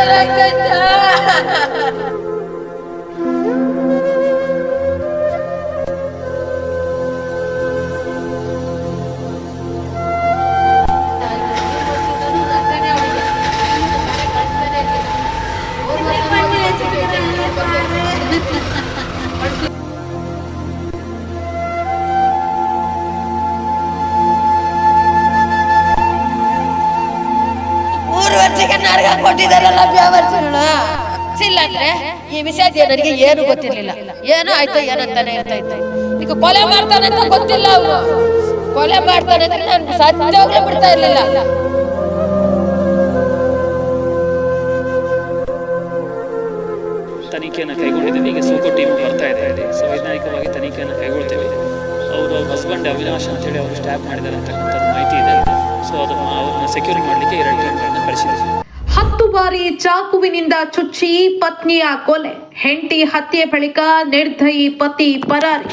ಬೇಜಾರ್ ಆಗ್ತೈತೆ ವರ್ಷಕ್ಕೆ ನರಗ ಕೊಟ್ಟಿದ್ದಾರಲ್ಲ ವ್ಯವಸ್ಥೆಗಳು ಇಲ್ಲ ಅಂದ್ರೆ ಈ ವಿಷಯ ನನಗೆ ಏನು ಗೊತ್ತಿರಲಿಲ್ಲ. ಏನೋ ಆಯ್ತು ಏನಂತಾನೆ ಇರ್ತಾ ಇತ್ತು ಈಗ ಕೊಲೆ ಮಾಡ್ತಾನೆ ಅಂತ ಗೊತ್ತಿಲ್ಲ ಅವರು. ಕೊಲೆ ಮಾಡ್ತಾನೆ ಅಂದ್ರೆ ನಾನು ಸತ್ಯವಾಗ್ಲೂ ಬಿಡ್ತಾ ಇರ್ಲಿಲ್ಲ. ತನಿಖೆಯನ್ನು ಕೈಗೊಂಡಿದ್ದೀವಿ ಈಗ ಸೋಕೋ ಟೀಮ್ ಬರ್ತಾ ಇದೆ. ಅಲ್ಲಿ ಸಂವೈಜ್ಞಾನಿಕವಾಗಿ ತನಿಖೆಯನ್ನು ಕೈಗೊಳ್ತೇವೆ. ಅವರು ಅವ್ರ ಹಸ್ಬೆಂಡ್ ಅವಿನಾಶ್ ಅಂತೇಳಿ ಅವರು ಸ್ಟ್ಯಾಪ್ ಮಾಡಿದ್ದಾರೆ ಅಂತಕ್ಕಂಥದ್ದು ಮಾಹಿತಿ ಇದೆ. ಸೊ ಅದು ಅವ್ರನ್ನ ಸೆಕ್ಯೂರ್ ಮಾಡಲಿಕ್ಕೆ ಎರಡು ಟೀಮ್ಗಳನ್ನು ಕಳಿಸಿದ್ದೀವಿ ಹತ್ತು ಬಾರಿ ಚಾಕುವಿನಿಂದ ಚುಚ್ಚಿ ಪತ್ನಿಯ ಕೊಲೆ. ಹೆಂಡತಿ ಹತ್ಯೆ ಬಳಿಕ ನಿರ್ದಯಿ ಪತಿ ಪರಾರಿ.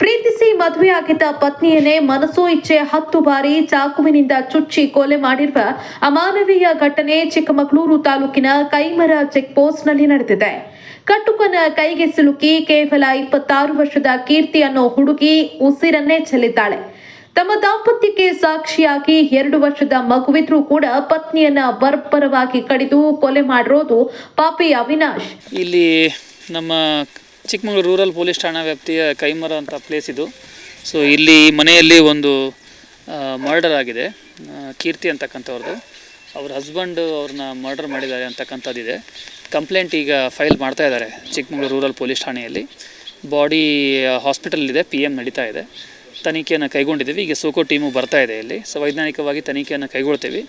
ಪ್ರೀತಿಸಿ ಮದುವೆಯಾಗಿದ್ದ ಪತ್ನಿಯನ್ನೇ ಮನಸೋ ಇಚ್ಛೆ ಹತ್ತು ಬಾರಿ ಚಾಕುವಿನಿಂದ ಚುಚ್ಚಿ ಕೊಲೆ ಮಾಡಿರುವ ಅಮಾನವೀಯ ಘಟನೆ ಚಿಕ್ಕಮಗಳೂರು ತಾಲೂಕಿನ ಕೈಮರ ಚೆಕ್ ಪೋಸ್ಟ್ನಲ್ಲಿ ನಡೆದಿದೆ. ಕಟ್ಟುಕನ ಕೈಗೆ ಸಿಲುಕಿ ಕೇವಲ ಇಪ್ಪತ್ತಾರು ವರ್ಷದ ಕೀರ್ತಿ ಅನ್ನೋ ಹುಡುಗಿ ಉಸಿರನ್ನೇ ಚೆಲ್ಲಿದ್ದಾಳೆ. ತಮ್ಮ ದಾಂಪತ್ಯಕ್ಕೆ ಸಾಕ್ಷಿಯಾಗಿ ಎರಡು ವರ್ಷದ ಮಗುವಿದ್ರೂ ಕೂಡ ಪತ್ನಿಯನ್ನ ಬರ್ಬರವಾಗಿ ಕಡಿದು ಕೊಲೆ ಮಾಡಿರೋದು ಪಾಪಿ ಅವಿನಾಶ್. ಇಲ್ಲಿ ನಮ್ಮ ಚಿಕ್ಕಮಗಳೂರು ರೂರಲ್ ಪೊಲೀಸ್ ಠಾಣಾ ವ್ಯಾಪ್ತಿಯ ಕೈಮರ ಅಂತ ಪ್ಲೇಸ್ ಇದು. ಸೊ ಇಲ್ಲಿ ಮನೆಯಲ್ಲಿ ಒಂದು ಮರ್ಡರ್ ಆಗಿದೆ. ಕೀರ್ತಿ ಅಂತಕ್ಕಂಥವ್ರದ್ದು. ಅವ್ರ ಹಸ್ಬೆಂಡ್ ಅವ್ರನ್ನ ಮರ್ಡರ್ ಮಾಡಿದ್ದಾರೆ ಅಂತಕ್ಕಂಥದ್ದಿದೆ. ಕಂಪ್ಲೇಂಟ್ ಈಗ ಫೈಲ್ ಮಾಡ್ತಾ ಇದ್ದಾರೆ ಚಿಕ್ಕಮಗಳೂರು ರೂರಲ್ ಪೊಲೀಸ್ ಠಾಣೆಯಲ್ಲಿ. ಬಾಡಿ ಹಾಸ್ಪಿಟಲ್ ಇದೆ ಪಿ ಎಂ ನಡೀತಾ ಇದೆ. ತನಿಖೆಯನ್ನು ಕೈಗೊಂಡಿದ್ದೀವಿ. ಈಗ ಸೋಕೋ ಟೀಮು ಬರ್ತಾ ಇದೆ ಇಲ್ಲಿ. ಸೊ, ವೈಜ್ಞಾನಿಕವಾಗಿ ತನಿಖೆಯನ್ನು ಕೈಗೊಳ್ತೀವಿ.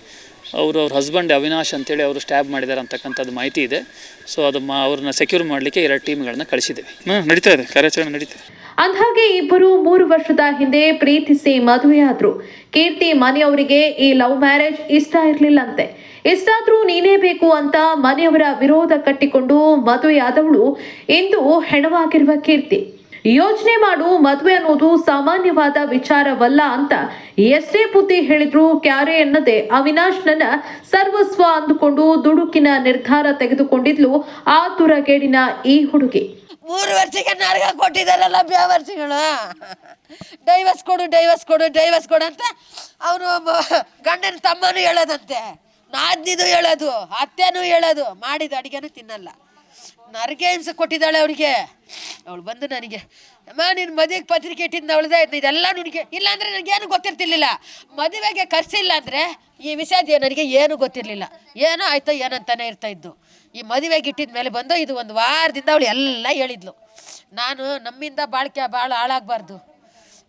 ಅವರು, ಅವ್ರ ಹಸ್ಬೆಂಡ್ ಅವಿನಾಶ್ ಅಂತೇಳಿ ಅವರು ಸ್ಟ್ಯಾಬ್ ಮಾಡಿದ್ದಾರೆ ಅಂತಕ್ಕಂಥದ್ದು ಮಾಹಿತಿ ಇದೆ. ಸೊ, ಅದು ಮಾ, ಅವ್ರನ್ನ ಸೆಕ್ಯೂರ್ ಮಾಡಲಿಕ್ಕೆ ಎರಡು ಟೀಮ್ಗಳನ್ನ ಕಳಿಸಿದ್ದೀವಿ. ಹಾಂ, ನಡೀತಾ ಇದೆ. ಕಾರ್ಯಾಚರಣೆ ನಡೀತಾ ಇದೆ. ಅಂದ್ಹಾಗೆ ಇಬ್ಬರು ಮೂರು ವರ್ಷದ ಹಿಂದೆ ಪ್ರೀತಿಸಿ ಮದುವೆಯಾದ್ರು. ಕೀರ್ತಿ ಮನೆಯವರಿಗೆ ಈ ಲವ್ ಮ್ಯಾರೇಜ್ ಇಷ್ಟ ಇರಲಿಲ್ಲಂತೆ. ಇಷ್ಟಾದರೂ ನೀನೇ ಬೇಕು ಅಂತ ಮನೆಯವರ ವಿರೋಧ ಕಟ್ಟಿಕೊಂಡು ಮದುವೆಯಾದವಳು ಇಂದು ಹೆಣವಾಗಿರುವ ಕೀರ್ತಿ. ಯೋಚನೆ ಮಾಡು, ಮದುವೆ ಅನ್ನೋದು ಸಾಮಾನ್ಯವಾದ ವಿಚಾರವಲ್ಲ ಅಂತ ಎಷ್ಟೇ ಬುದ್ಧಿ ಹೇಳಿದ್ರು ಕ್ಯಾರೆ ಎನ್ನದೆ ಅವಿನಾಶ್ನನ್ನ ಸರ್ವಸ್ವ ಅಂದುಕೊಂಡು ದುಡುಕಿನ ನಿರ್ಧಾರ ತೆಗೆದುಕೊಂಡಿದ್ಲು ಆತುರಗೇಡಿನ ಈ ಹುಡುಗಿ. ಮೂರು ವರ್ಷಕ್ಕೆ ನರಗ ಕೊಟ್ಟಿದ್ದಾರಲ್ಲ ಬ್ಯಾವರ್ಸಿಗಳು. ಡೈವರ್ಸ್ ಕೊಡು ಡೈವರ್ಸ್ ಕೊಡು ಡೈವರ್ಸ್ ಕೊಡು ಅಂತ ಅವನು ಗಂಡನ ತಮ್ಮನೂ ಹೇಳೋದಂತೆ. ನಾದ್ನಿದು ಹೇಳೋದು, ಅತ್ತೆನೂ ಹೇಳೋದು. ಮಾಡಿದ ಅಡುಗೆನೂ ತಿನ್ನಲ್ಲ. ನರಗೆ ಹಿಂಸೆ ಕೊಟ್ಟಿದ್ದಾಳೆ ಅವಳಿಗೆ ಅವಳು ಬಂದು ನನಗೆ, ಅಮ್ಮ ನಿನ್ನ ಮದುವೆಗೆ ಪತ್ರಿಕೆ ಇಟ್ಟಿದ್ದು ಅವಳದೇ ಇದೆಲ್ಲ ನನಗೆ, ಇಲ್ಲಾಂದ್ರೆ ನನಗೇನು ಗೊತ್ತಿರ್ತಿರ್ಲಿಲ್ಲ. ಮದುವೆಗೆ ಕರ್ಸಿಲ್ಲ ಅಂದರೆ ಈ ವಿಷಯ ನನಗೆ ಏನು ಗೊತ್ತಿರಲಿಲ್ಲ. ಏನೋ ಆಯ್ತೋ ಏನಂತಾನೆ ಇರ್ತಾ ಇದ್ದು. ಈ ಮದುವೆಗೆ ಇಟ್ಟಿದ ಮೇಲೆ ಬಂದು ಇದು ಒಂದು ವಾರದಿಂದ ಅವಳು ಎಲ್ಲ ಹೇಳಿದ್ಲು. ನಾನು ನಮ್ಮಿಂದ ಬಾಳ್ಕೆ ಭಾಳ ಹಾಳಾಗಬಾರ್ದು.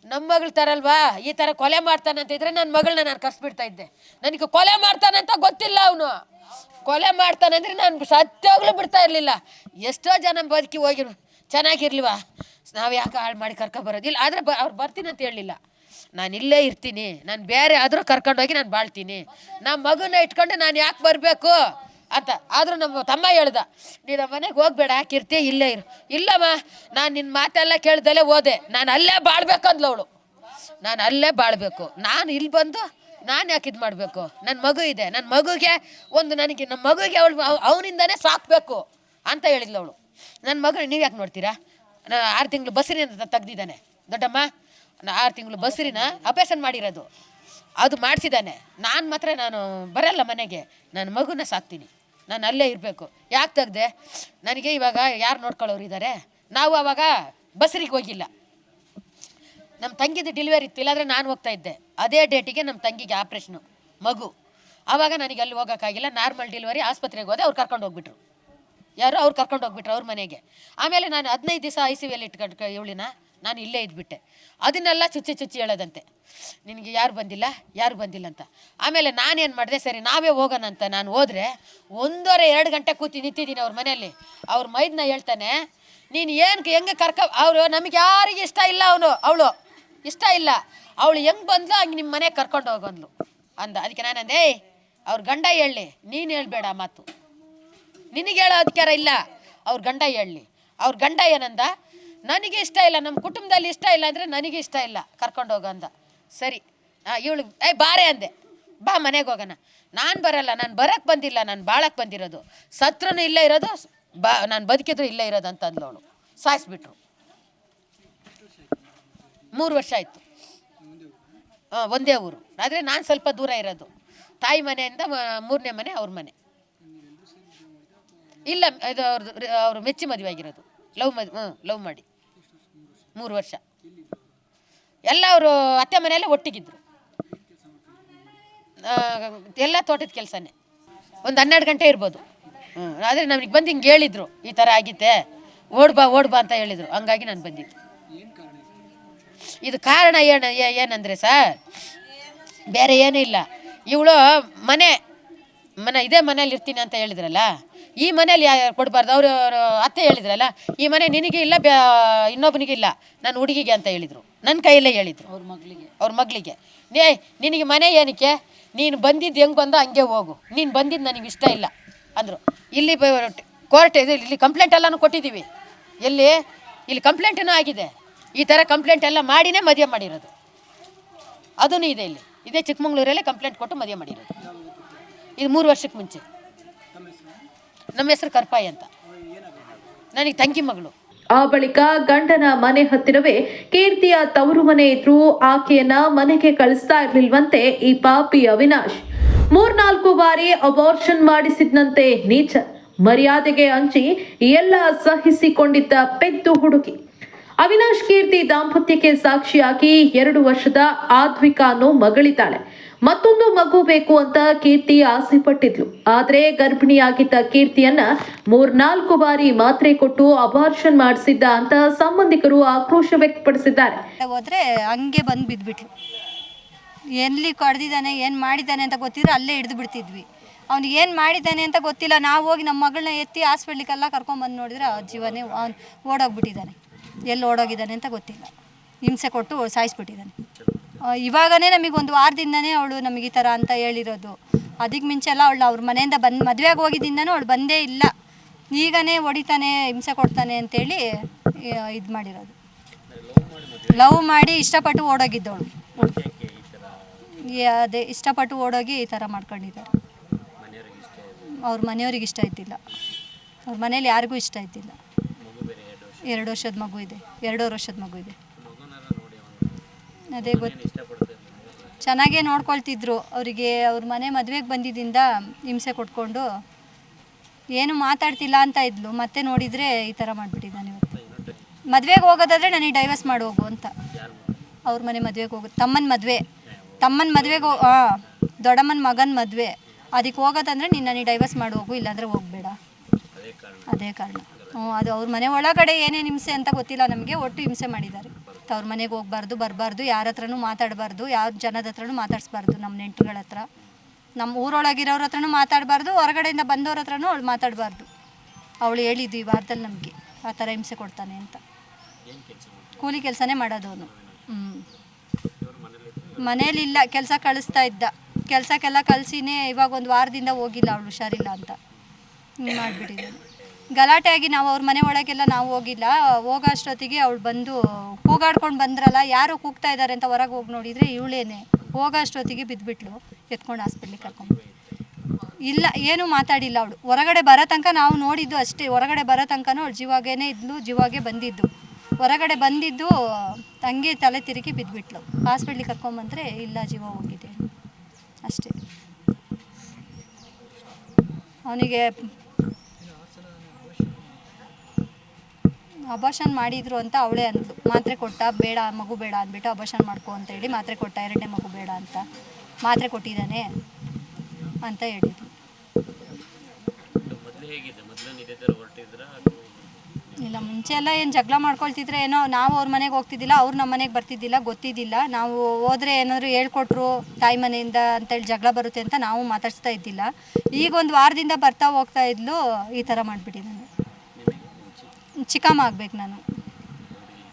ನಮ್ಮ ಮಗಳು ತರಲ್ವಾ ಈ ಥರ ಕೊಲೆ ಮಾಡ್ತಾನಂತಿದ್ರೆ ನನ್ನ ಮಗಳನ್ನ ನಾನು ಕರ್ಸ್ಬಿಡ್ತಾ ಇದ್ದೆ. ನನಗೆ ಕೊಲೆ ಮಾಡ್ತಾನಂತ ಗೊತ್ತಿಲ್ಲ ಅವನು. ಕೊಲೆ ಮಾಡ್ತಾನಂದ್ರೆ ನಾನು ಸತ್ಯೋಗ್ಲೂ ಬಿಡ್ತಾ ಇರಲಿಲ್ಲ. ಎಷ್ಟೋ ಜನ ಬದುಕಿ ಹೋಗಿರು ಚೆನ್ನಾಗಿರ್ಲಿವಾ? ನಾವು ಯಾಕೆ ಹಾಳು ಮಾಡಿ ಕರ್ಕೊಬರೋದಿಲ್ಲ ಆದರೆ ಬ ಅವ್ರು ಬರ್ತೀನಿ ಅಂತ ಹೇಳಲಿಲ್ಲ. ನಾನು ಇಲ್ಲೇ ಇರ್ತೀನಿ. ನಾನು ಬೇರೆ ಆದರೂ ಕರ್ಕೊಂಡೋಗಿ ನಾನು ಬಾಳ್ತೀನಿ. ನಮ್ಮ ಮಗುನ ಇಟ್ಕೊಂಡು ನಾನು ಯಾಕೆ ಬರಬೇಕು? ಅಂತ. ಆದರೂ ನಮ್ಮ ತಮ್ಮ ಹೇಳ್ದ ನೀನು ನಮ್ಮ ಮನೆಗೆ ಹೋಗ್ಬೇಡ, ಹಾಕಿರ್ತೀಯ, ಇಲ್ಲೇ ಇರು. ಇಲ್ಲಮ್ಮ, ನಾನು ನಿನ್ನ ಮಾತೆಲ್ಲ ಕೇಳ್ದಲ್ಲೇ ಹೋದೆ. ನಾನು ಅಲ್ಲೇ ಬಾಳ್ಬೇಕಂದ್ಲು ಅವಳು. ನಾನು ಅಲ್ಲೇ ಬಾಳ್ಬೇಕು. ನಾನು ಇಲ್ಲಿ ಬಂದು ನಾನು ಯಾಕೆ ಇದು ಮಾಡಬೇಕು? ನನ್ನ ಮಗು ಇದೆ. ನನ್ನ ಮಗುಗೆ ಒಂದು ನನಗೆ ನಮ್ಮ ಮಗುಗೆ ಅವಳು ಅವನಿಂದನೇ ಸಾಕಬೇಕು ಅಂತ ಹೇಳಿದ್ಲು ಅವಳು. ನನ್ನ ಮಗನ ನೀವು ಯಾಕೆ ನೋಡ್ತೀರಾ? ನಾನು ಆರು ತಿಂಗಳು ಬಸ್ರಿನ ತೆಗ್ದಿದ್ದಾನೆ. ದೊಡ್ಡಮ್ಮ ನಾನು ಆರು ತಿಂಗಳು ಬಸ್ರಿನ ಅಪೇಷನ್ ಮಾಡಿರೋದು. ಅದು ಮಾಡಿಸಿದ್ದಾನೆ. ನಾನು ಮಾತ್ರ ನಾನು ಬರಲ್ಲ ಮನೆಗೆ. ನನ್ನ ಮಗುನ ಸಾಕ್ತೀನಿ. ನಾನು ಅಲ್ಲೇ ಇರಬೇಕು. ಯಾಕೆ ತೆಗ್ದೆ? ನನಗೆ ಇವಾಗ ಯಾರು ನೋಡ್ಕೊಳ್ಳೋರು ಇದ್ದಾರೆ ನಾವು ಅವಾಗ ಬಸ್ರಿಗೆ ಹೋಗಿಲ್ಲ. ನಮ್ಮ ತಂಗಿದು ಡೆಲಿವರಿ ಇತ್ತು, ಇಲ್ಲಾಂದ್ರೆ ನಾನು ಹೋಗ್ತಾ ಇದ್ದೆ. ಅದೇ ಡೇಟಿಗೆ ನಮ್ಮ ತಂಗಿಗೆ ಆಪ್ರೇಷನು ಮಗು. ಆವಾಗ ನನಗೆ ಅಲ್ಲಿ ಹೋಗೋಕ್ಕಾಗಿಲ್ಲ ನಾರ್ಮಲ್ ಡೆಲಿವರಿ ಆಸ್ಪತ್ರೆಗೆ ಹೋದೆ, ಅವ್ರು ಕರ್ಕೊಂಡು ಹೋಗ್ಬಿಟ್ರು. ಯಾರು ಅವ್ರು ಕರ್ಕೊಂಡು ಹೋಗ್ಬಿಟ್ರು ಅವ್ರ ಮನೆಗೆ. ಆಮೇಲೆ ನಾನು ಹದಿನೈದು ದಿವಸ ಐ ಸಿ ವಿಯಲ್ಲಿ ಇಟ್ಕೊಂಡು ಇವಳಿನ, ನಾನು ಇಲ್ಲೇ ಇದ್ಬಿಟ್ಟೆ. ಅದನ್ನೆಲ್ಲ ಚುಚ್ಚಿ ಚುಚ್ಚಿ ಹೇಳೋದಂತೆ. ನಿನಗೆ ಯಾರು ಬಂದಿಲ್ಲ ಯಾರು ಬಂದಿಲ್ಲ ಅಂತ. ಆಮೇಲೆ ನಾನೇನು ಮಾಡಿದೆ, ಸರಿ, ನಾವೇ ಹೋಗೋಣ ಅಂತ ನಾನು ಹೋದರೆ, ಒಂದೂವರೆ, ಎರಡು ಗಂಟೆ ಕೂತಿ ನಿಂತಿದ್ದೀನಿ ಅವ್ರ ಮನೆಯಲ್ಲಿ. ಅವ್ರ ಮೈದನ್ನ ಹೇಳ್ತಾನೆ, ನೀನು ಏನು ಹೆಂಗೆ ಕರ್ಕ ಅವರು ನಮಗೆ ಯಾರಿಗೆ ಇಷ್ಟ ಇಲ್ಲ ಅವನು, ಅವಳು. ಇಷ್ಟ ಇಲ್ಲ. ಅವಳು ಹೆಂಗ್ ಬಂದ್ಲು, ಹಂಗೆ ನಿಮ್ಮ ಮನೆಗೆ ಕರ್ಕೊಂಡು ಹೋಗಂದ್ಲು. ಅಂದ. ಅದಕ್ಕೆ ನಾನು ಅಂದೆ ಏಯ್, ಅವ್ರ ಗಂಡ ಹೇಳಿ, ನೀನು ಹೇಳ್ಬೇಡ ಮಾತು. ನಿನಗೆ ಹೇಳೋ ಅಧಿಕಾರ ಇಲ್ಲ, ಅವ್ರ ಗಂಡ ಹೇಳಲಿ ಅವ್ರ ಗಂಡ ಏನಂದ, ನನಗೆ ಇಷ್ಟ ಇಲ್ಲ ನಮ್ಮ ಕುಟುಂಬದಲ್ಲಿ ಇಷ್ಟ ಇಲ್ಲ ಅಂದರೆ ನನಗೆ ಇಷ್ಟ ಇಲ್ಲ, ಕರ್ಕೊಂಡು ಹೋಗೋ ಅಂದ. ಸರಿ ಇವಳು ಏ ಬಾರೆ ಅಂದೆ. ಬಾ, ಮನೆಗೆ ಹೋಗೋಣ. ನಾನು ಬರಲ್ಲ, ನಾನು ಬರೋಕ್ಕೆ ಬಂದಿಲ್ಲ, ನಾನು ಬಾಳಕ್ಕೆ ಬಂದಿರೋದು. ಸತ್ರನೂ ಇಲ್ಲೇ ಇರೋದು, ಬಾ, ನಾನು ಬದುಕಿದ್ರು ಇಲ್ಲೇ ಇರೋದು ಅಂತ ಅವಳು. ಸಾಯಿಸ್ಬಿಟ್ರು. ಮೂರು ವರ್ಷ ಆಯಿತು. ಹಾಂ ಒಂದೇ ಊರು. ಆದರೆ ನಾನು ಸ್ವಲ್ಪ ದೂರ ಇರೋದು. ತಾಯಿ ಮನೆಯಿಂದ ಮೂರನೇ ಮನೆ ಅವ್ರ ಮನೆ. ಇಲ್ಲ, ಇದು ಅವ್ರದ್ದು ಅವರು ಮೆಚ್ಚಿ ಮದುವೆ ಆಗಿರೋದು. ಲವ್ ಮದ್ ಹ್ಞೂ ಲವ್ ಮಾಡಿ. ಮೂರು ವರ್ಷ. ಎಲ್ಲ ಅವರು ಅತ್ತೆ ಮನೆಯಲ್ಲೇ ಒಟ್ಟಿಗಿದ್ರು. ಎಲ್ಲ ತೋಟದ ಕೆಲಸನೇ. ಒಂದು ಹನ್ನೆರಡು ಗಂಟೆ ಇರ್ಬೋದು. ಹ್ಞೂ ಆದರೆ ನಮಗೆ ಬಂದು ಹಿಂಗೆ ಹೇಳಿದ್ರು, ಈ ಥರ ಆಗಿತ್ತೆ. ಓಡ್ಬಾ ಓಡ್ಬಾ ಅಂತ ಹೇಳಿದರು. ಹಂಗಾಗಿ ನಾನು ಬಂದಿದ್ದು. ಇದು ಕಾರಣ ಏನು ಏನಂದರೆ ಸರ್ ಬೇರೆ ಏನೂ ಇಲ್ಲ. ಇವಳು ಮನೆ ಮನೆ ಇದೇ ಮನೇಲಿ ಇರ್ತೀನಿ ಅಂತ ಹೇಳಿದ್ರಲ್ಲ ಈ ಮನೇಲಿ ಯಾರು ಕೊಡಬಾರ್ದು? ಅವರು ಅತ್ತೆ ಹೇಳಿದ್ರಲ್ಲ ಈ ಮನೆ ನಿನಗೆ ಇಲ್ಲ ಬ್ಯಾ ಇನ್ನೊಬ್ಬನಿಗೆ ಇಲ್ಲ ನನ್ನ ಹುಡುಗಿಗೆ ಅಂತ ಹೇಳಿದರು. ನನ್ನ ಕೈಯಲ್ಲೇ ಹೇಳಿದರು. ಅವ್ರ ಮಗಳಿಗೆ. ಅವ್ರ ಮಗಳಿಗೆ. ನೇ ನಿನಗೆ ಮನೆ ಏನಕ್ಕೆ? ನೀನು ಬಂದಿದ್ದು ಹೆಂಗೆ ಬಂದೋ ಹಂಗೆ ಹೋಗು. ನೀನು ಬಂದಿದ್ದು ನನಗೆ ಇಷ್ಟ ಇಲ್ಲ ಅಂದರು. ಇಲ್ಲಿ ಕೋರ್ಟ್ ಇದು ಇಲ್ಲಿ ಕಂಪ್ಲೇಂಟ್ ಎಲ್ಲನೂ ಕೊಟ್ಟಿದ್ದೀವಿ. ಎಲ್ಲಿ? ಇಲ್ಲಿ ಕಂಪ್ಲೇಂಟೂ ಆಗಿದೆ. ಈ ಥರ ಕಂಪ್ಲೇಂಟ್ ಎಲ್ಲ ಮಾಡಿನೇ ಮದುವೆ ಮಾಡಿರೋದು. ಅದೂ ಇದೆ ಇಲ್ಲಿ. ಇದೇ ಚಿಕ್ಕಮಂಗ್ಳೂರಲ್ಲೇ ಕಂಪ್ಲೇಂಟ್ ಕೊಟ್ಟು ಮದುವೆ ಮಾಡಿರೋದು. ಇದು ಮೂರು ವರ್ಷಕ್ಕೆ ಮುಂಚೆ. ನಮ್ಮ ಹೆಸರು ಕರ್ಪಾಯಿ ಅಂತ. ನನಗೆ ತಂಗಿ ಮಗಳು. ಆ ಬಳಿಕ ಗಂಡನ ಮನೆ ಹತ್ತಿರವೇ ಕೀರ್ತಿಯ ತವರು ಮನೆ ಇದ್ರೂ ಆಕೆಯನ್ನ ಮನೆಗೆ ಕಳಿಸ್ತಾ ಇರ್ಲಿಲ್ವಂತೆ ಈ ಪಾಪಿ ಅವಿನಾಶ್. ಮೂರ್ನಾಲ್ಕು ಬಾರಿ ಅಬಾರ್ಷನ್ ಮಾಡಿಸಿದ್ನಂತೆ ನೀಚ. ಮರ್ಯಾದೆಗೆ ಹಂಚಿ ಎಲ್ಲ ಸಹಿಸಿಕೊಂಡಿದ್ದ ಪೆದ್ದು ಹುಡುಗಿ. ಅವಿನಾಶ್ ಕೀರ್ತಿ ದಾಂಪತ್ಯಕ್ಕೆ ಸಾಕ್ಷಿಯಾಗಿ ಎರಡು ವರ್ಷದ ಆದ್ವಿಕಾನು ಅನ್ನೋ ಮಗಳಿದ್ದಾಳೆ. ಮತ್ತೊಂದು ಮಗು ಬೇಕು ಅಂತ ಕೀರ್ತಿ ಆಸೆ ಪಟ್ಟಿದ್ಲು ಆದ್ರೆ ಗರ್ಭಿಣಿಯಾಗಿದ್ದ ಕೀರ್ತಿಯನ್ನ ಮೂರ್ನಾಲ್ಕು ಬಾರಿ ಮಾತ್ರೆ ಕೊಟ್ಟು ಅಬಾರ್ಷನ್ ಮಾಡಿಸಿದ್ದ ಅಂತ ಸಂಬಂಧಿಕರು ಆಕ್ರೋಶ ವ್ಯಕ್ತಪಡಿಸಿದ್ದಾರೆ. ಹೋದ್ರೆ ಹಂಗೆ ಬಂದು ಬಿದ್ಬಿಟ್ಲು ಎಲ್ಲಿ ಕಡ್ದಿದ್ದಾನೆ, ಏನು ಮಾಡಿದ್ದಾನೆ ಅಂತ ಗೊತ್ತಿದ್ರೆ ಅಲ್ಲೇ ಹಿಡಿದು ಬಿಡ್ತಿದ್ವಿ. ಅವ್ನು ಏನು ಮಾಡಿದ್ದಾನೆ ಅಂತ ಗೊತ್ತಿಲ್ಲ. ನಾವು ಹೋಗಿ ನಮ್ಮ ಮಗಳನ್ನ ಎತ್ತಿ ಹಾಸ್ಪಿಟ್ಲಿಗೆಲ್ಲ ಕರ್ಕೊಂಬಂದು ನೋಡಿದ್ರೆ ಆ ಜೀವನೇ ಅವ್ನು ಓಡೋಗ್ಬಿಟ್ಟಿದ್ದಾನೆ. ಎಲ್ಲಿ ಓಡೋಗಿದ್ದಾನೆ ಅಂತ ಗೊತ್ತಿಲ್ಲ. ಹಿಂಸೆ ಕೊಟ್ಟು ಸಾಯಿಸ್ಬಿಟ್ಟಿದ್ದಾನೆ. ಇವಾಗನೇ ನಮಗೆ ಒಂದು ವಾರದಿಂದನೇ ಅವಳು ನಮಗೆ ಈ ಥರ ಅಂತ ಹೇಳಿರೋದು. ಅದಕ್ಕೆ ಮುಂಚೆ ಎಲ್ಲ ಅವಳು ಅವ್ರ ಮನೆಯಿಂದ ಬಂದು ಮದುವೆಗೆ ಹೋಗಿದ್ದಿಂದನೂ ಅವಳು ಬಂದೇ ಇಲ್ಲ. ಈಗನೇ ಹೊಡಿತಾನೆ, ಹಿಂಸೆ ಕೊಡ್ತಾನೆ ಅಂತೇಳಿ ಇದು ಮಾಡಿರೋದು. ಲವ್ ಮಾಡಿ ಇಷ್ಟಪಟ್ಟು ಓಡೋಗಿದ್ದವಳು. ಅದೇ, ಇಷ್ಟಪಟ್ಟು ಓಡೋಗಿ ಈ ಥರ ಮಾಡ್ಕೊಂಡಿದ್ದಾರೆ. ಅವ್ರ ಮನೆಯವ್ರಿಗೆ ಇಷ್ಟ ಇದ್ದಿಲ್ಲ. ಅವ್ರ ಮನೇಲಿ ಯಾರಿಗೂ ಇಷ್ಟ ಆಯ್ತಿಲ್ಲ ಎರಡು ವರ್ಷದ ಮಗು ಇದೆ. ಎರಡೂವರೆ ವರ್ಷದ ಮಗು ಇದೆ. ಅದೇ ಗೊತ್ತು ಚೆನ್ನಾಗೇ ನೋಡ್ಕೊಳ್ತಿದ್ರು. ಅವರಿಗೆ ಅವ್ರ ಮನೆ ಮದುವೆಗೆ ಬಂದಿದ್ದಿಂದ ಹಿಂಸೆ ಕೊಟ್ಕೊಂಡು ಏನು ಮಾತಾಡ್ತಿಲ್ಲ ಅಂತ ಇದ್ಲು. ಮತ್ತೆ ನೋಡಿದರೆ ಈ ಥರ ಮಾಡಿಬಿಟ್ಟಿದ್ದಾನೆ ಇವತ್ತು. ಮದುವೆಗೆ ಹೋಗೋದಾದರೆ ನನಗೆ ಡೈವರ್ಸ್ ಮಾಡಿ ಹೋಗು ಅಂತ. ಅವ್ರ ಮನೆ ಮದುವೆಗೆ ಹೋಗು ತಮ್ಮನ ಮದುವೆ. ತಮ್ಮನ ಮದುವೆಗೆ ಹಾಂ ದೊಡ್ಡಮ್ಮನ ಮಗನ ಮದುವೆ. ಅದಕ್ಕೆ ಹೋಗೋದಂದ್ರೆ ನೀನು ನನಗೆ ಡೈವರ್ಸ್ ಮಾಡಿ ಹೋಗು ಇಲ್ಲಾಂದರೆ ಹೋಗಬೇಡ. ಅದೇ ಕಾರಣ. ಅದು ಅವ್ರ ಮನೆ ಒಳಗಡೆ ಏನೇನು ಹಿಂಸೆ ಅಂತ ಗೊತ್ತಿಲ್ಲ, ನಮಗೆ ಒಟ್ಟು ಹಿಂಸೆ ಮಾಡಿದ್ದಾರೆ. ಅವ್ರ ಮನೆಗೆ ಹೋಗ್ಬಾರ್ದು, ಬರಬಾರ್ದು, ಯಾರ ಹತ್ರನೂ ಮಾತಾಡಬಾರ್ದು ಯಾವ ಜನದ ಹತ್ರನೂ ಮಾತಾಡಿಸ್ಬಾರ್ದು ನಮ್ಮ ನೆಂಟ್ರುಗಳ ಹತ್ರ. ನಮ್ಮ ಊರೊಳಗಿರೋರ ಹತ್ರನೂ ಮಾತಾಡಬಾರ್ದು, ಹೊರಗಡೆಯಿಂದ ಬಂದವ್ರ ಹತ್ರನೂ ಅವಳು ಮಾತಾಡಬಾರ್ದು. ಅವಳು ಹೇಳಿದ್ದು ಈ ವಾರದಲ್ಲಿ ನಮಗೆ, ಆ ಥರ ಹಿಂಸೆ ಕೊಡ್ತಾನೆ ಅಂತ. ಕೂಲಿ ಕೆಲಸನೇ ಮಾಡೋದು ಅವನು. ಹ್ಞೂ ಮನೇಲಿಲ್ಲ, ಕೆಲಸ ಕಳಿಸ್ತಾ ಇದ್ದ. ಕೆಲಸಕ್ಕೆಲ್ಲ ಕಳಿಸಿನೇ ಇವಾಗ ಒಂದು ವಾರದಿಂದ ಹೋಗಿಲ್ಲ ಅವಳು, ಹುಷಾರಿಲ್ಲ ಅಂತ. ಮಾಡಿಬಿಟ್ಟಿದ್ದಾನೆ. ಗಲಾಟೆ ಆಗಿ ನಾವು ಅವ್ರ ಮನೆ ಒಳಗೆಲ್ಲ ನಾವು ಹೋಗಿಲ್ಲ. ಹೋಗೋ ಅಷ್ಟೊತ್ತಿಗೆ ಅವಳು ಬಂದು ಕೂಗಾಡ್ಕೊಂಡು ಬಂದ್ರಲ್ಲ, ಯಾರು ಕೂಗ್ತಾ ಇದ್ದಾರೆ ಅಂತ ಹೊರಗೆ ಹೋಗಿ ನೋಡಿದರೆ ಇವಳೇನೆ. ಹೋಗೋ ಅಷ್ಟೊತ್ತಿಗೆ ಬಿದ್ದುಬಿಟ್ಲು ಎತ್ಕೊಂಡು ಹಾಸ್ಪಿಟ್ಲಿಗೆ ಕರ್ಕೊಂಡು. ಇಲ್ಲ, ಏನೂ ಮಾತಾಡಿಲ್ಲ ಅವಳು. ಹೊರಗಡೆ ಬರೋ ತನಕ ನಾವು ನೋಡಿದ್ದು ಅಷ್ಟೇ. ಹೊರಗಡೆ ಬರೋ ತನಕನೂ ಅವಳು ಜೀವಾಗೇನೆ ಇದ್ಲು, ಜೀವಾಗೆ ಬಂದಿದ್ದು. ಹೊರಗಡೆ ಬಂದಿದ್ದು ತಂಗಿ ತಲೆ ತಿರುಗಿ ಬಿದ್ದುಬಿಟ್ಲು ಹಾಸ್ಪಿಟ್ಲಿಗೆ ಕರ್ಕೊಂಬಂದ್ರೆ ಇಲ್ಲ, ಜೀವ ಹೋಗಿದೆ. ಅಷ್ಟೇ. ಅವನಿಗೆ ಅಬಾಷನ್ ಮಾಡಿದ್ರು ಅಂತ ಅವಳೇ ಅಂದ್ಲು ಮಾತ್ರೆ ಕೊಟ್ಟ ಬೇಡ ಮಗು ಬೇಡ ಅಂದ್ಬಿಟ್ಟು ಅಬಾಷನ್ ಮಾಡ್ಕೊ ಅಂತ ಹೇಳಿ ಮಾತ್ರೆ ಕೊಟ್ಟ ಎರಡನೇ ಮಗು ಬೇಡ ಅಂತ ಮಾತ್ರೆ ಕೊಟ್ಟಿದ್ದಾನೆ ಅಂತ ಹೇಳಿದ್ರು ಇಲ್ಲ ಮುಂಚೆ ಎಲ್ಲ ಏನು ಜಗಳ ಮಾಡ್ಕೊಳ್ತಿದ್ರೆ ಏನೋ ನಾವು ಅವ್ರ ಮನೆಗೆ ಹೋಗ್ತಿದ್ದಿಲ್ಲ ಅವ್ರು ನಮ್ಮ ಮನೆಗೆ ಬರ್ತಿದ್ದಿಲ್ಲ ಗೊತ್ತಿದ್ದಿಲ್ಲ. ನಾವು ಹೋದ್ರೆ ಏನಾದರೂ ಹೇಳ್ಕೊಟ್ರು ತಾಯಿ ಮನೆಯಿಂದ ಅಂತೇಳಿ ಜಗಳ ಬರುತ್ತೆ ಅಂತ ನಾವು ಮಾತಾಡ್ಸ್ತಾ ಇದ್ದಿಲ್ಲ. ಈಗ ಒಂದು ವಾರದಿಂದ ಬರ್ತಾ ಹೋಗ್ತಾ ಇದ್ಲು ಈ ಥರ ಮಾಡಿಬಿಟ್ಟಿದ್ದಾನೆ. ಚಿಕ್ಕಮ್ಮ ಆಗ್ಬೇಕು ನಾನು.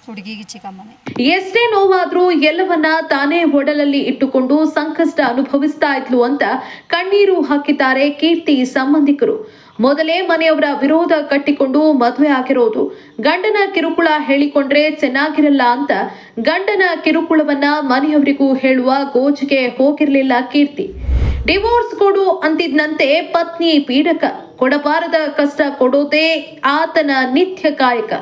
ಹುಡುಗಿಗೆ ಚಿಕ್ಕಮ್ಮನೇ ಎಷ್ಟೇ ನೋವಾದ್ರೂ ಎಲ್ಲವನ್ನ ತಾನೇ ಒಡಲಲ್ಲಿ ಇಟ್ಟುಕೊಂಡು ಸಂಕಷ್ಟ ಅನುಭವಿಸ್ತಾ ಇದ್ಲು ಅಂತ ಕಣ್ಣೀರು ಹಾಕಿದ್ದಾರೆ ಕೀರ್ತಿ ಸಂಬಂಧಿಕರು. ಮೊದಲೇ ಮನೆಯವರ ವಿರೋಧ ಕಟ್ಟಿಕೊಂಡು ಮದುವೆ ಆಗಿರೋದು. ಗಂಡನ ಕಿರುಕುಳ ಹೇಳಿಕೊಂಡ್ರೆ ಚೆನ್ನಾಗಿರಲ್ಲ ಅಂತ ಗಂಡನ ಕಿರುಕುಳವನ್ನ ಮನೆಯವರಿಗೂ ಹೇಳುವ ಗೋಜಿಗೆ ಹೋಗಿರಲಿಲ್ಲ ಕೀರ್ತಿ. ಡಿವೋರ್ಸ್ ಕೊಡು ಅಂತಿದ್ನಂತೆ ಪತ್ನಿ ಪೀಡಕ. ಕೊಡಬಾರದ ಕಷ್ಟ ಕೊಡೋದೇ ಆತನ ನಿತ್ಯ ಕಾಯಕ.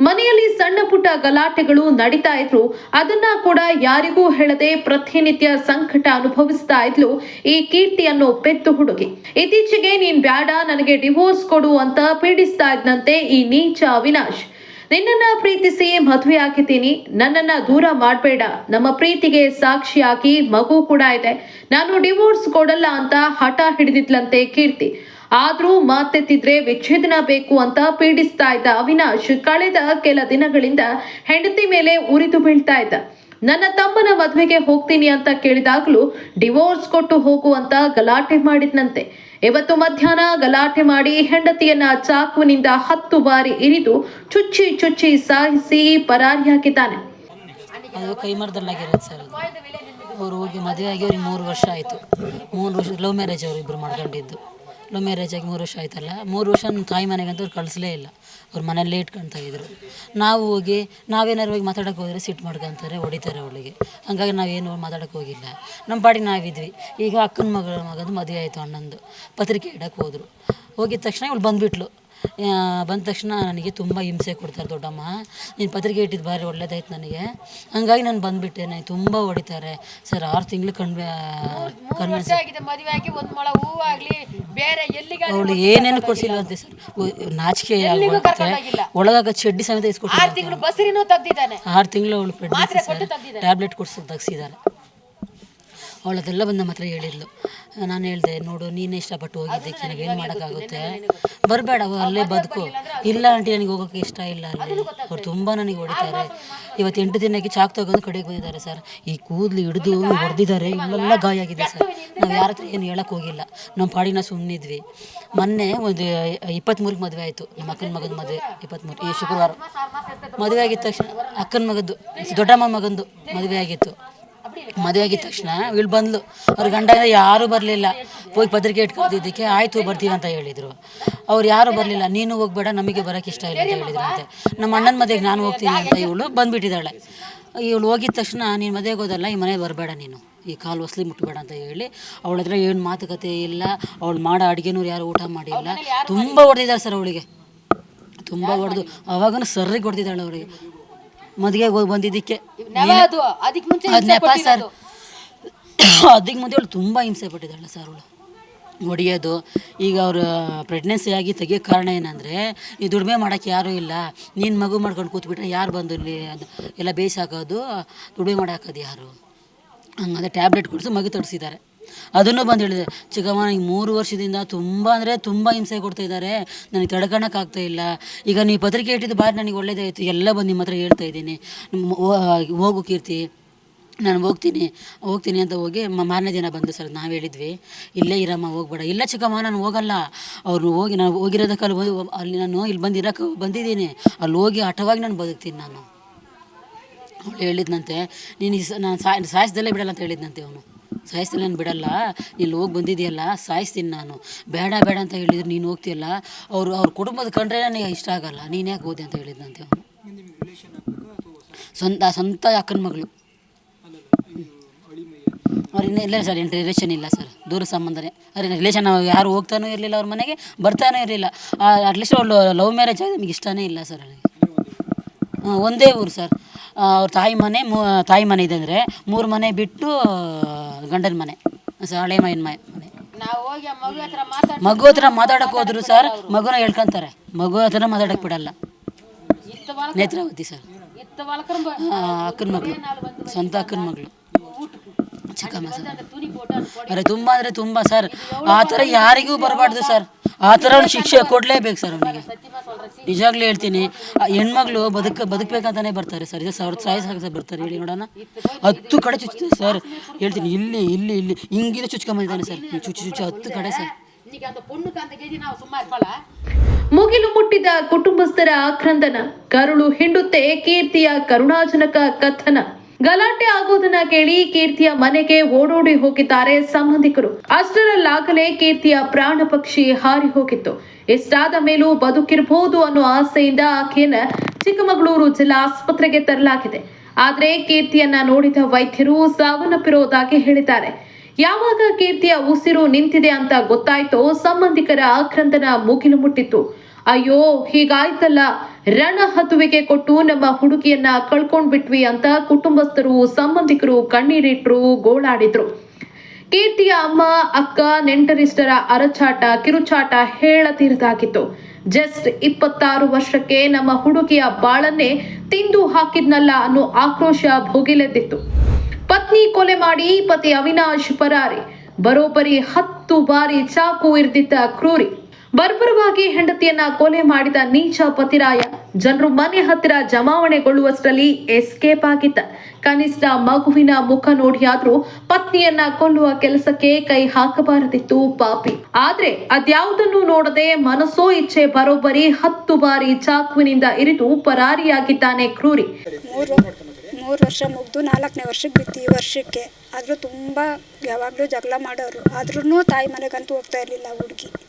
ಮನೆಯಲ್ಲಿ ಸಣ್ಣ ಪುಟ್ಟ ಗಲಾಟೆಗಳು ನಡೀತಾ ಇದ್ರು. ಅದನ್ನ ಕೂಡ ಯಾರಿಗೂ ಹೇಳದೆ ಪ್ರತಿನಿತ್ಯ ಸಂಕಟ ಅನುಭವಿಸ್ತಾ ಇದ್ಲು ಈ ಕೀರ್ತಿ ಅನ್ನೋ ಪೆದ್ದು ಹುಡುಗಿ. ಇತ್ತೀಚೆಗೆ ನೀನ್ ಬ್ಯಾಡ, ನನಗೆ ಡಿವೋರ್ಸ್ ಕೊಡು ಅಂತ ಪೀಡಿಸ್ತಾ ಇದ್ದಂತೆ ಈ ನೀಚ ಅವಿನಾಶ್. ನಿನ್ನನ್ನ ಪ್ರೀತಿಸಿ ಮದುವೆ ಹಾಕಿದ್ದೀನಿ ನನ್ನನ್ನ ದೂರ ಮಾಡಬೇಡ. ನಮ್ಮ ಪ್ರೀತಿಗೆ ಸಾಕ್ಷಿಯಾಗಿ ಮಗು ಕೂಡ ಇದೆ. ನಾನು ಡಿವೋರ್ಸ್ ಕೊಡಲ್ಲ ಅಂತ ಹಠ ಹಿಡಿದಿದ್ಲಂತೆ ಕೀರ್ತಿ. ಆದ್ರೂ ಮಾತೆತ್ತಿದ್ರೆ ವಿಚ್ಛೇದನ ಬೇಕು ಅಂತ ಪೀಡಿಸ್ತಾ ಇದ್ದ ಅವಿನಾಶ್ ಕಳೆದ ಕೆಲ ದಿನಗಳಿಂದ ಹೆಂಡತಿ ಮೇಲೆ ಉರಿದು ಬೀಳ್ತಾ ಇದ್ದ. ನನ್ನ ತಮ್ಮನ ಮದುವೆಗೆ ಹೋಗ್ತೀನಿ ಅಂತ ಕೇಳಿದಾಗ್ಲೂ ಡಿವೋರ್ಸ್ ಕೊಟ್ಟು ಹೋಗುವಂತ ಗಲಾಟೆ ಮಾಡಿದ್ನಂತೆ. ಇವತ್ತು ಮಧ್ಯಾಹ್ನ ಗಲಾಟೆ ಮಾಡಿ ಹೆಂಡತಿಯನ್ನ ಚಾಕುವಿನಿಂದ ಹತ್ತು ಬಾರಿ ಇರಿದು ಚುಚ್ಚಿ ಚುಚ್ಚಿ ಸಾಯಿಸಿ ಸರ್ ಅದು. ಅವ್ರು ಹೋಗಿ ಮದುವೆ ಆಗಿ ಅವ್ರಿಗೆ ಮೂರು ವರ್ಷ ಆಯಿತು. ಮೂರು ವರ್ಷ ಲವ್ ಮ್ಯಾರೇಜ್ ಅವರು ಮಾಡ್ಕೊಂಡಿದ್ದು. ಲವ್ ಮ್ಯಾರೇಜ್ ಆಗಿ ಮೂರು ವರ್ಷ ಆಯ್ತಲ್ಲ, ಮೂರು ವರ್ಷ ನಮ್ಮ ತಾಯಿ ಮನೆಗಂತೂ ಅವ್ರು ಕಳಿಸ್ಲೇ ಇಲ್ಲ. ಅವ್ರ ಮನೆಯಲ್ಲೇ ಇಟ್ಕೊಳ್ತಾ ಇದ್ದರು ನಾವು ಹೋಗಿ ನಾವೇನಾರು ಹೋಗಿ ಮಾತಾಡೋಕೆ ಹೋದರೆ ಸಿಟ್ಟು ಮಾಡ್ಕೊತಾರೆ ಹೊಡಿತಾರೆ ಅವಳಿಗೆ. ಹಂಗಾಗಿ ನಾವೇನು ಮಾತಾಡೋಕೆ ಹೋಗಿಲ್ಲ. ನಮ್ಮ ಪಾಡಿಗೆ ನಾವಿದ್ವಿ. ಈಗ ಅಕ್ಕನ ಮಗಳ ಮಗಂದು ಮದುವೆ ಆಯಿತು ಅಣ್ಣಂದು. ಪತ್ರಿಕೆ ಇಡಕ್ಕೆ ಹೋದರು. ಹೋಗಿದ ತಕ್ಷಣ ಇವಳು ಬಂದುಬಿಟ್ಲು. ಬಂದ ತಕ್ಷಣ ನನಗೆ ತುಂಬ ಹಿಂಸೆ ಕೊಡ್ತಾರೆ ದೊಡ್ಡಮ್ಮ. ನೀನು ಪತ್ರಿಕೆ ಇಟ್ಟಿದ್ದು ಭಾರಿ ಒಳ್ಳೇದಾಯ್ತು ನನಗೆ. ಹಂಗಾಗಿ ನಾನು ಬಂದುಬಿಟ್ಟೆ ನನಗೆ ತುಂಬ ಹೊಡಿತಾರೆ. ಸರ್ ಆರು ತಿಂಗಳು ಕಣ್ವೆ ಕನ್ವಿನ್ಸ್ ಅವಳು ಏನೇನು ಕೊಡಿಸಿಲ್ಲ ಅಂತೆ ಸರ್. ನಾಚಿಕೆ ಒಳಗಾಗ ಚಡ್ಡಿ ಸಮೇತ ಇಸ್ಕೊಟ್ಟು ಆರು ತಿಂಗಳು ಅವಳು ಟ್ಯಾಬ್ಲೆಟ್ ಕೊಡ್ಸಿ ತೆಗ್ಸಿದ್ದಾರೆ. ಅವಳು ಅದೆಲ್ಲ ಹತ್ರ ಹೇಳಿದ್ಲು. ನಾನು ಹೇಳಿದೆ, ನೋಡು, ನೀನೇ ಇಷ್ಟಪಟ್ಟು ಹೋಗಿದ್ದಕ್ಕೆ ಏನು ಮಾಡೋಕ್ಕಾಗುತ್ತೆ? ಬರಬೇಡ ಅಲ್ಲೇ ಬದುಕು. ಇಲ್ಲ ಆಂಟಿ, ನನಗೆ ಹೋಗೋಕ್ಕೆ ಇಷ್ಟ ಇಲ್ಲ ಅಲ್ಲಿ. ಅವ್ರು ತುಂಬ ನನಗೆ ಹೊಡಿತಾರೆ. ಇವತ್ತು ಎಂಟು ದಿನಕ್ಕೆ ಚಾಕ್ ತಗೊಂಡು ಕಡೆಗೆ ಬಂದಿದ್ದಾರೆ ಸರ್. ಈ ಕೂದಲು ಹಿಡಿದು ಹೊಡೆದಿದ್ದಾರೆ, ಇಲ್ಲೆಲ್ಲ ಗಾಯ ಆಗಿದೆ ಸರ್. ನಾವು ಯಾರ ಹತ್ರ ಏನು ಹೇಳಕ್ಕೆ ಹೋಗಿಲ್ಲ. ನಮ್ಮ ಪಾಡಿನ ಸುಮ್ಮನಿದ್ವಿ ಮೊನ್ನೆ ಒಂದು ಇಪ್ಪತ್ತ್ಮೂರಕ್ಕೆ ಮದುವೆ ಆಯಿತು. ನಮ್ಮ ಅಕ್ಕನ ಮಗನ ಮದುವೆ ಇಪ್ಪತ್ತ್ಮೂರು ಈ ಶುಕ್ರವಾರ. ಮದುವೆ ಆಗಿದ್ದ ತಕ್ಷಣ ಅಕ್ಕನ ಮಗದ್ದು, ದೊಡ್ಡಮ್ಮ ಮಗಂದು ಮದುವೆ ಆಗಿತ್ತು. ಮದುವೆ ಆಗಿದ ತಕ್ಷಣ ಇಲ್ಲಿ ಬಂದ್ಲು. ಅವ್ರ ಗಂಡ ಯಾರೂ ಬರಲಿಲ್ಲ. ಹೋಗಿ ಪತ್ರಿಕೆ ಇಟ್ಕೊಂಡಿದ್ದಕ್ಕೆ ಆಯಿತು ಬರ್ತೀವಿ ಅಂತ ಹೇಳಿದರು. ಅವ್ರು ಯಾರೂ ಬರಲಿಲ್ಲ. ನೀನು ಹೋಗ್ಬೇಡ ನಮಗೆ ಬರೋಕ್ಕೆ ಇಷ್ಟ ಇಲ್ಲ ಅಂತ ಹೇಳಿದ್ರು ಅಂತೆ ನಮ್ಮ ಅಣ್ಣನ ಮದುವೆಗೆ ನಾನು ಹೋಗ್ತೀನಿ ಅಂತ ಇವಳು ಬಂದ್ಬಿಟ್ಟಿದ್ದಾಳೆ. ಇವಳು ಹೋಗಿದ ತಕ್ಷಣ ನೀನು ಮದುವೆಗೆ ಹೋದಲ್ಲ ಈ ಮನೆಗೆ ಬರಬೇಡ ನೀನು. ಈ ಕಾಲು ಹೊಸಲಿ ಮುಟ್ಬೇಡ ಅಂತ ಹೇಳಿ ಅವಳ ಹತ್ರ ಏನು ಮಾತುಕತೆ ಇಲ್ಲ ಅವಳು ಮಾಡೋ ಅಡುಗೆನೂ ಯಾರು ಊಟ ಮಾಡಿಲ್ಲ. ತುಂಬ ಹೊಡೆದಿದ್ದಾರೆ ಸರ್ ಅವಳಿಗೆ. ತುಂಬ ಹೊಡೆದು. ಅವಾಗನೂ ಸರ್ರಿಗೆ ಹೊಡೆದಿದ್ದಾಳೆ ಅವಳಿಗೆ. ಮದುವೆಗೆ ಹೋಗಿ ಬಂದಿದ್ದಕ್ಕೆ. ಅದು. ಅದಕ್ಕೆ ಮುಂಚೆ ಅದ್ ನೆಪ ಸರ್. ಅದಕ್ಕೆ ಮುಂದೆ ಅವಳು ತುಂಬ ಹಿಂಸೆ ಪಟ್ಟಿದ್ದಾಳೆ ಸರ್ ಅವಳು. ಹೊಡಿಯೋದು ಈಗ ಅವರು ಪ್ರೆಗ್ನೆನ್ಸಿ ಆಗಿ ತೆಗಿಯೋ ಕಾರಣ ಏನಂದರೆ ಈ ದುಡಿಮೆ ಮಾಡೋಕ್ಕೆ ಯಾರೂ ಇಲ್ಲ. ನೀನು ಮಗು ಮಾಡ್ಕೊಂಡು ಕೂತ್ಬಿಟ್ರೆ ಯಾರು ಬಂದು ಇಲ್ಲಿ ಅದು ಎಲ್ಲ ಬೇಯಿಸಾಕೋದು ದುಡಿಮೆ ಮಾಡಾಕೋದು ಯಾರು? ಹಂಗಂದ್ರೆ ಟ್ಯಾಬ್ಲೆಟ್ ಕೊಡಿಸಿ ಮಗು ತಡಿಸಿದ್ದಾರೆ ಅದನ್ನು ಬಂದು ಹೇಳಿದೆ ಚಿಕ್ಕಮ್ಮ ನನಗೆ ಮೂರು ವರ್ಷದಿಂದ ತುಂಬ ಅಂದರೆ ತುಂಬ ಹಿಂಸೆ ಕೊಡ್ತಾ ಇದ್ದಾರೆ ನನಗೆ ತಡ್ಕೊಳಕ್ಕಾಗ್ತಾ ಇಲ್ಲ. ಈಗ ನೀವು ಪತ್ರಿಕೆ ಇಟ್ಟಿದ್ದು ಬಾರಿ ನನಗೆ ಒಳ್ಳೇದಾಯಿತು, ಎಲ್ಲ ಬಂದು ನಿಮ್ಮ ಹತ್ರ ಹೇಳ್ತಾ ಇದ್ದೀನಿ. ಹೋಗು ಕೀರ್ತಿ, ನಾನು ಹೋಗ್ತೀನಿ ಹೋಗ್ತೀನಿ ಅಂತ ಹೋಗಿ ಮಾರನೇ ದಿನ ಬಂದು ಸರ್, ನಾವು ಹೇಳಿದ್ವಿ, ಇಲ್ಲೇ ಇರಮ್ಮ, ಹೋಗ್ಬೇಡ. ಇಲ್ಲ ಚಿಕ್ಕಮ್ಮ ನಾನು ಹೋಗಲ್ಲ. ಅವ್ರು ಹೋಗಿ ನಾನು ಹೋಗಿರೋದಕ್ಕೆ ಅಲ್ಲಿ ಅಲ್ಲಿ ನಾನು ಇಲ್ಲಿ ಬಂದು ಬಂದಿದ್ದೀನಿ. ಅಲ್ಲಿ ಹೋಗಿ ಹಠವಾಗಿ ನಾನು ಬದುಕ್ತೀನಿ ನಾನು. ಅವಳು ಹೇಳಿದ್ನಂತೆ, ನೀನು ನಾನು ಸಾಯ್, ಸಾಯಿಸ್ದಲ್ಲೇ ಬಿಡಲ್ಲ ಅಂತ ಹೇಳಿದ್ನಂತೆ ಅವನು. ಸಾಯಿಸ್ದಲ್ಲೇ ನಾನು ಬಿಡಲ್ಲ. ಇಲ್ಲಿ ಹೋಗಿ ಬಂದಿದೆಯಲ್ಲ, ಸಾಯಿಸ್ತೀನಿ ನಾನು. ಬೇಡ ಬೇಡ ಅಂತ ಹೇಳಿದ್ರು ನೀನು ಹೋಗ್ತಿಯಲ್ಲ. ಅವರು, ಅವ್ರ ಕುಟುಂಬದ ಕಂಡ್ರೆ ನನಗೆ ಇಷ್ಟ ಆಗಲ್ಲ. ನೀನು ಯಾಕೆ ಹೋದೆ ಅಂತ ಹೇಳಿದ್ನಂತೆ ಅವನು. ಸ್ವಂತ ಸ್ವಂತ ಅಕ್ಕನ ಮಗಳು. ಅವ್ರು ಇಲ್ಲ ಸರ್ ಏನು ರಿಲೇಷನ್ ಇಲ್ಲ ಸರ್. ದೂರ ಸಂಬಂಧನೇ. ಅದೇ ರಿಲೇಷನ್ ಯಾರು ಹೋಗ್ತಾನೂ ಇರಲಿಲ್ಲ ಅವ್ರ ಮನೆಗೆ, ಬರ್ತಾನೂ ಇರಲಿಲ್ಲ. ಅಟ್ಲೀಸ್ಟ್ ಅವಳು ಲವ್ ಮ್ಯಾರೇಜ್ ಆಗಿ ನಮಗೆ ಇಷ್ಟನೇ ಇಲ್ಲ ಸರ್ ನನಗೆ. ಒಂದೇ ಊರು ಸರ್. ಅವ್ರ ತಾಯಿ ಮನೆ ಮೂ ತಾಯಿ ಮನೆ ಇದೆ ಅಂದರೆ ಮೂರು ಮನೆ ಬಿಟ್ಟು ಗಂಡನ ಮನೆ ಸರ್ ಹಳೆ ಮೈನ ಮನೆ. ನಾವು ಹೋಗಿ ಆ ಮಗು ಹತ್ರ ಮಾತಾಡಕ್ಕೆ ಹೋದ್ರು ಸರ್ ಮಗುನ ಹೇಳ್ಕೊಂತಾರೆ. ಮಗು ಹತ್ರ ಮಾತಾಡಕ್ಕೆ ಬಿಡಲ್ಲ. ನೇತ್ರಾವತಿ ಸರ್. ಅಕ್ಕನ ಮಗಳು. ಸ್ವಂತ ಅಕ್ಕನ ಮಗಳು. ಚಿಕ್ಕಮ್ಮ ಸರ್. ಅರೆ ತುಂಬ ಅಂದರೆ ತುಂಬ ಸರ್. ಆ ಥರ ಯಾರಿಗೂ ಬರಬಾರ್ದು ಸರ್. ಆ ಥರ ಶಿಕ್ಷೆ ಕೊಡಲೇಬೇಕು ಸರ್ ಅವನಿಗೆ. ನಿಜಾಗ್ಲೂ ಹೇಳ್ತೀನಿ, ಆ ಹೆಣ್ಮಗಳು ಬದುಕ, ಬದುಕಬೇಕಂತಾನೆ ಬರ್ತಾರೆ ಸರ್. ಇದು ಸಾವಿರದ ಸಾಯಿ ಸರ್ ಬರ್ತಾರೆ, ಹೇಳಿ ನೋಡೋಣ. ಹತ್ತು ಕಡೆ ಚುಚ್ಚ ಸರ್. ಹೇಳ್ತೀನಿ, ಇಲ್ಲಿ ಇಲ್ಲಿ ಇಲ್ಲಿ, ಹಿಂಗಿನ ಚುಚ್ಕೊಂಬಂದಿದ್ದಾನೆ ಸರ್. ಚುಚ್ಚು ಚುಚ್ಚು ಹತ್ತು ಕಡೆ ಸರ್. ಮುಗಿಲು ಮುಟ್ಟಿದ ಕುಟುಂಬಸ್ಥರ ಆಕ್ರಂದನ, ಕರುಳು ಹಿಂಡುತ್ತೆ ಕೀರ್ತಿಯ ಕರುಣಾಜನಕ ಕಥನ. ಗಲಾಟೆ ಆಗೋದನ್ನ ಕೇಳಿ ಕೀರ್ತಿಯ ಮನೆಗೆ ಓಡೋಡಿ ಹೋಗಿದ್ದಾರೆ ಸಂಬಂಧಿಕರು. ಅಷ್ಟರಲ್ಲಾಗಲೇ ಕೀರ್ತಿಯ ಪ್ರಾಣ ಪಕ್ಷಿ ಹಾರಿ ಹೋಗಿತ್ತು. ಇಷ್ಟಾದ ಮೇಲೂ ಬದುಕಿರಬಹುದು ಅನ್ನೋ ಆಸೆಯಿಂದ ಆಕೆಯನ್ನ ಚಿಕ್ಕಮಗಳೂರು ಜಿಲ್ಲಾ ಆಸ್ಪತ್ರೆಗೆ ತರಲಾಗಿದೆ. ಆದ್ರೆ ಕೀರ್ತಿಯನ್ನ ನೋಡಿದ ವೈದ್ಯರು ಸಾವನ್ನಪ್ಪಿರೋದಾಗಿ ಹೇಳಿದ್ದಾರೆ. ಯಾವಾಗ ಕೀರ್ತಿಯ ಉಸಿರು ನಿಂತಿದೆ ಅಂತ ಗೊತ್ತಾಯ್ತೋ ಸಂಬಂಧಿಕರ ಆಕ್ರಂದನ ಮುಗಿಲು ಮುಟ್ಟಿತ್ತು. ಅಯ್ಯೋ, ಹೀಗಾಯ್ತಲ್ಲ. ರಣ ಹತುವಿಗೆ ಕೊಟ್ಟು ನಮ್ಮ ಹುಡುಗಿಯನ್ನ ಕಳ್ಕೊಂಡ್ಬಿಟ್ವಿ ಅಂತ ಕುಟುಂಬಸ್ಥರು, ಸಂಬಂಧಿಕರು ಕಣ್ಣೀರಿಟ್ರು, ಗೋಳಾಡಿದ್ರು. ಕೀರ್ತಿಯ ಅಮ್ಮ, ಅಕ್ಕ, ನೆಂಟರಿಷ್ಟರ ಅರಚಾಟ, ಕಿರುಚಾಟ ಹೇಳ ತೀರದಾಗಿತ್ತು. ಜಸ್ಟ್ ಇಪ್ಪತ್ತಾರು ವರ್ಷಕ್ಕೆ ನಮ್ಮ ಹುಡುಗಿಯ ಬಾಳನ್ನೇ ತಿಂದು ಹಾಕಿದ್ನಲ್ಲ ಅನ್ನೋ ಆಕ್ರೋಶ ಭೋಗಿಲೆದ್ದಿತ್ತು. ಪತ್ನಿ ಕೊಲೆ ಮಾಡಿ ಪತಿ ಅವಿನಾಶ್ ಪರಾರಿ. ಬರೋಬ್ಬರಿ ಹತ್ತು ಬಾರಿ ಚಾಕು ಇರ್ದಿದ್ದ ಕ್ರೂರಿ. ಬರ್ಬರವಾಗಿ ಹೆಂಡತಿಯನ್ನ ಕೊಲೆ ಮಾಡಿದ ನೀಚ ಪತಿರಾಯ ಜನರು ಮನೆ ಹತ್ತಿರ ಜಮಾವಣೆಗೊಳ್ಳುವಷ್ಟರಲ್ಲಿ ಎಸ್ಕೇಪ್ ಆಗಿದ್ದ. ಕನಿಷ್ಠ ಮಗುವಿನ ಮುಖ ನೋಡಿಯಾದ್ರೂ ಪತ್ನಿಯನ್ನ ಕೊಲ್ಲುವ ಕೆಲಸಕ್ಕೆ ಕೈ ಹಾಕಬಾರದಿತ್ತು ಪಾಪಿ. ಆದ್ರೆ ಅದ್ಯಾವುದನ್ನು ನೋಡದೆ ಮನಸ್ಸೋ ಇಚ್ಛೆ ಬರೋಬ್ಬರಿ ಹತ್ತು ಬಾರಿ ಚಾಕುವಿನಿಂದ ಇರಿದು ಪರಾರಿಯಾಗಿದ್ದಾನೆ ಕ್ರೂರಿ. ಮೂರು ವರ್ಷ ಮುಗಿದು ನಾಲ್ಕನೇ ವರ್ಷಕ್ಕೆ ಬಿತ್ತು ಈ ವರ್ಷಕ್ಕೆ. ಆದರೂ ತುಂಬ ಯಾವಾಗಲೂ ಜಗಳ ಮಾಡೋರು. ಆದ್ರೂ ತಾಯಿ ಮನೆಗಂತೂ ಹೋಗ್ತಾ ಇರಲಿಲ್ಲ ಹುಡುಗಿ.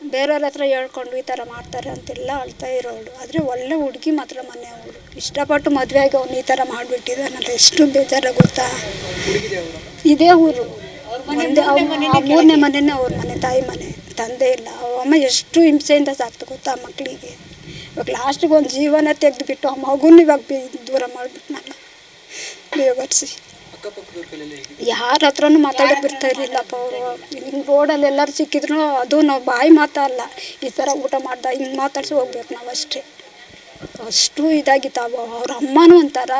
ಬೇರೆಯವ್ರ ಹತ್ರ ಹೇಳ್ಕೊಂಡು ಈ ಥರ ಮಾಡ್ತಾರೆ ಅಂತೆಲ್ಲ ಅಳ್ತಾ ಇರೋಳು ಆದರೆ ಒಳ್ಳೆ ಹುಡುಗಿ ಮಾತ್ರ ಮನೆ ಅವಳು. ಇಷ್ಟಪಟ್ಟು ಮದುವೆ ಆಗಿ ಅವ್ನು ಈ ಥರ ಮಾಡಿಬಿಟ್ಟಿದ್ದಾನಲ್ಲ ಎಷ್ಟು ಬೇಜಾರ ಗೊತ್ತಾ? ಇದೇ ಊರು. ಒಂದೇ ಮೂರನೇ ಮನೆಯೇ ಅವ್ರ ಮನೆ, ತಾಯಿ ಮನೆ, ತಂದೆ ಇಲ್ಲ. ಅಮ್ಮ ಎಷ್ಟು ಹಿಂಸೆಯಿಂದ ಸಾಕ್ತು ಗೊತ್ತಾ ಮಕ್ಕಳಿಗೆ ಇವಾಗ ಲಾಸ್ಟಿಗೆ ಒಂದು ಜೀವನ ತೆಗೆದುಬಿಟ್ಟು ಆ ಮಗುನ ಇವಾಗ ಬಿ ದೂರ ಮಾಡಿಬಿಟ್ನಲ್ಲ. ಬೇವರ್ಸಿ ಯಾರ ಹತ್ರನೂ ಮಾತಾಡೋಕೆ ಬಿಡ್ತಾ ಇರಲಿಲ್ಲಪ್ಪ ಅವರು. ಹಿಂಗೆ ರೋಡಲ್ಲಿ ಎಲ್ಲರೂ ಸಿಕ್ಕಿದ್ರು ಅದು ನಾವು ಬಾಯಿ ಮಾತಲ್ಲ ಈ ಥರ ಊಟ ಮಾಡ್ದ ಹಿಂಗೆ ಮಾತಾಡ್ಸಿ ಹೋಗ್ಬೇಕು ನಾವು ಅಷ್ಟೇ. ಅಷ್ಟು ಇದಾಗಿತ್ತು ಅವ. ಅವ್ರ ಅಮ್ಮನೂ ಒಂಥರ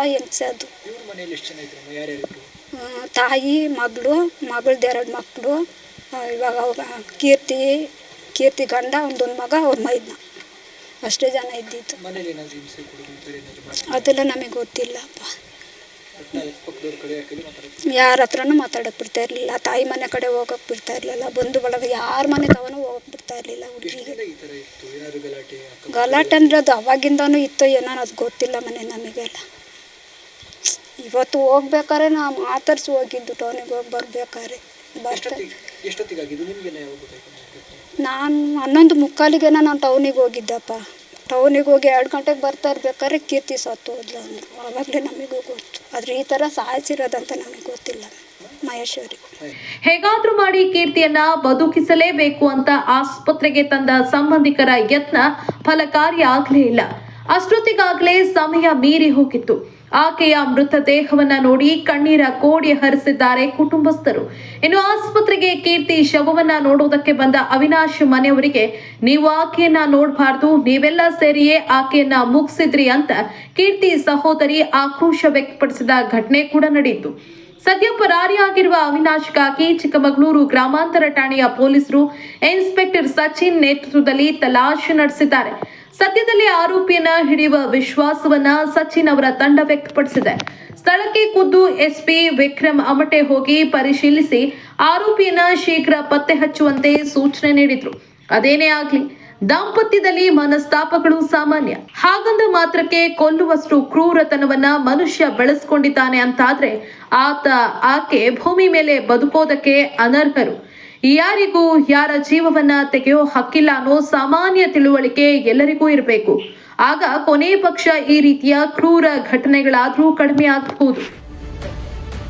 ಆ, ತಾಯಿ ಮಗಳು ಮಗಳದ್ದು ಎರಡು ಮಕ್ಕಳು ಇವಾಗ ಅವ್ರ ಕೀರ್ತಿ ಕೀರ್ತಿ ಗಂಡ ಒಂದೊಂದು ಮಗ ಅವ್ರ ಮೈದ್ನ. ಅಷ್ಟೇ ಜನ ಇದ್ದಿತ್ತು ಅದೆಲ್ಲ ನಮಗೆ ಗೊತ್ತಿಲ್ಲಪ್ಪ. ಯಾರ ಹತ್ರನೂ ಮಾತಾಡೋಕೆ ಬಿಡ್ತಾ ಇರಲಿಲ್ಲ. ತಾಯಿ ಮನೆ ಕಡೆ ಹೋಗೋಕೆ ಬಿಡ್ತಾ ಇರಲಿಲ್ಲ. ಬಂಧು ಬಳಗ ಯಾರ ಮನೆ ತವನು ಹೋಗೋಕೆ ಬಿಡ್ತಾ ಇರಲಿಲ್ಲ ಹುಡುಗಿಗೆ. ಗಲಾಟೆ ಅಂದ್ರೆ ಅದು ಅವಾಗಿಂದನೂ ಇತ್ತು ಏನೋ ಅದು ಗೊತ್ತಿಲ್ಲ ಮನೆ ನಮಗೆಲ್ಲ. ಇವತ್ತು ಹೋಗ್ಬೇಕಾದ್ರೆ ನಾ ಮಾತಾಡ್ಸಿ ಹೋಗಿದ್ದು ಟೌನಿಗೆ ಹೋಗಿ ಬರ್ಬೇಕಾದ್ರೆ. ನಾನು ಹನ್ನೊಂದು ಮುಕ್ಕಾಲಿಗೆ ನಾನು ಟೌನಿಗೆ ಹೋಗಿದ್ದಪ್ಪ. ಟೌನಿಗೆ ಹೋಗಿ ಎರಡು ಗಂಟೆಗೆ ಬರ್ತಾ ಇರ್ಬೇಕಾದ್ರೆ ಕೀರ್ತಿ ಸತ್ತು ಹೋದ್ಲು ಅಂದರು. ಆವಾಗಲೇ ನಮಗೂ ಗೊತ್ತು. ಆದರೆ ಈ ಥರ ಸಾಯಿಸಿರೋದಂತ ನಮಗೆ ಗೊತ್ತಿಲ್ಲ ಮಹೇಶ್ವರಿ. ಹೇಗಾದ್ರೂ ಮಾಡಿ ಕೀರ್ತಿಯನ್ನ ಬದುಕಿಸಲೇಬೇಕು ಅಂತ ಆಸ್ಪತ್ರೆಗೆ ತಂದ ಸಂಬಂಧಿಕರ ಯತ್ನ ಫಲಕಾರಿ ಆಗಲೇ ಇಲ್ಲ. ಅಷ್ಟೊತ್ತಿಗಾಗಲೇ ಸಮಯ ಮೀರಿ ಹೋಗಿತ್ತು. ಆಕೆಯ ಮೃತದೇಹವನ್ನ ನೋಡಿ ಕಣ್ಣೀರ ಕೋಡಿ ಹರಿಸಿದ್ದಾರೆ ಕುಟುಂಬಸ್ಥರು. ಇನ್ನು ಆಸ್ಪತ್ರೆಗೆ ಕೀರ್ತಿ ಶವವನ್ನ ನೋಡುವುದಕ್ಕೆ ಬಂದ ಅವಿನಾಶ್ ಮನೆಯವರಿಗೆ, ನೀವು ಆಕೆಯನ್ನ ನೋಡಬಾರ್ದು, ನೀವೆಲ್ಲ ಸೇರಿಯೇ ಆಕೆಯನ್ನ ಮುಗಿಸಿದ್ರಿ ಅಂತ ಕೀರ್ತಿ ಸಹೋದರಿ ಆಕ್ರೋಶ ವ್ಯಕ್ತಪಡಿಸಿದ ಘಟನೆ ಕೂಡ ನಡೆಯಿತು. ಸದ್ಯ ಪರಾರಿಯಾಗಿರುವ ಅವಿನಾಶ್ಗಾಗಿ ಚಿಕ್ಕಮಗಳೂರು ಗ್ರಾಮಾಂತರ ಠಾಣೆಯ ಪೊಲೀಸರು ಇನ್ಸ್ಪೆಕ್ಟರ್ ಸಚಿನ್ ನೇತೃತ್ವದಲ್ಲಿ ತಲಾಶ್ ನಡೆಸಿದ್ದಾರೆ. ಸದ್ಯದಲ್ಲಿ ಆರೋಪಿಯನ್ನ ಹಿಡಿಯುವ ವಿಶ್ವಾಸವನ್ನ ಸಚಿನ್ ಅವರ ತಂಡ ವ್ಯಕ್ತಪಡಿಸಿದೆ. ಸ್ಥಳಕ್ಕೆ ಖುದ್ದು ಎಸ್ಪಿ ವಿಕ್ರಮ್ ಅಮಟೆ ಹೋಗಿ ಪರಿಶೀಲಿಸಿ ಆರೋಪಿಯನ್ನ ಶೀಘ್ರ ಪತ್ತೆ ಹಚ್ಚುವಂತೆ ಸೂಚನೆ ನೀಡಿದ್ರು. ಅದೇನೇ ಆಗ್ಲಿ ದಾಂಪತ್ಯದಲ್ಲಿ ಮನಸ್ತಾಪಗಳು ಸಾಮಾನ್ಯ. ಹಾಗಂದ ಮಾತ್ರಕ್ಕೆ ಕೊಲ್ಲುವಷ್ಟು ಕ್ರೂರತನವನ್ನ ಮನುಷ್ಯ ಬೆಳೆಸ್ಕೊಂಡಿದ್ದಾನೆ ಅಂತಾದ್ರೆ ಆತ, ಆಕೆ ಭೂಮಿ ಮೇಲೆ ಬದುಕೋದಕ್ಕೆ ಅನರ್ಹರು. ಯಾರಿಗೂ ಯಾರ ಜೀವವನ್ನ ತೆಗೆಯೋ ಹಕ್ಕಿಲ್ಲ ಅನ್ನೋ ಸಾಮಾನ್ಯ ತಿಳುವಳಿಕೆ ಎಲ್ಲರಿಗೂ ಇರಬೇಕು. ಆಗ ಕೊನೆ ಪಕ್ಷ ಈ ರೀತಿಯ ಕ್ರೂರ ಘಟನೆಗಳಾದ್ರೂ ಕಡಿಮೆ ಆಗಬಹುದು.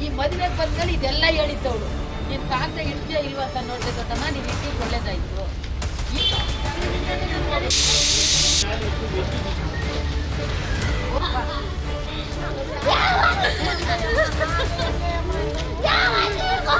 ಈ ಮದುವೆಗೆ ಬಂದ್ಮೇಲೆ ಇದೆಲ್ಲ ಹೇಳಿದ್ದವಳು. ನೀನು ಕಾಂತ ಇಡ್ತೀಯ ಇಲ್ವಾ ಅಂತ ನೋಡಿದೆ ದೊಡ್ಡಮ್ಮ ಇಟ್ಟಿದ್ದು ಒಳ್ಳೇದಾಯ್ತು. やわ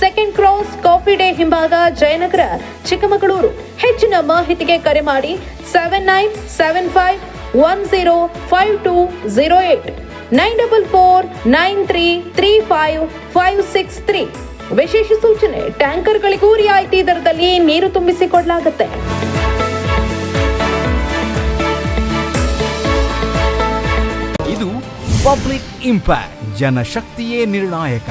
ಸೆಕೆಂಡ್ ಕ್ರಾಸ್ ಕಾಫಿ ಡೇ ಹಿಂಭಾಗ ಜಯನಗರ, ಚಿಕ್ಕಮಗಳೂರು. ಹೆಚ್ಚಿನ ಮಾಹಿತಿಗೆ ಕರೆ ಮಾಡಿ seven nine seven five one zero five two zero eight nine double four nine three three five five six three ವಿಶೇಷ ಸೂಚನೆ, ಟ್ಯಾಂಕರ್ಗಳಿಗೂ ರಿಯಾಯಿತಿ ದರದಲ್ಲಿ ನೀರು ತುಂಬಿಸಿಕೊಡಲಾಗುತ್ತೆ. ಇದು ಪಬ್ಲಿಕ್ ಇಂಪ್ಯಾಕ್ಟ್, ಜನಶಕ್ತಿಯೇ ನಿರ್ಣಾಯಕ.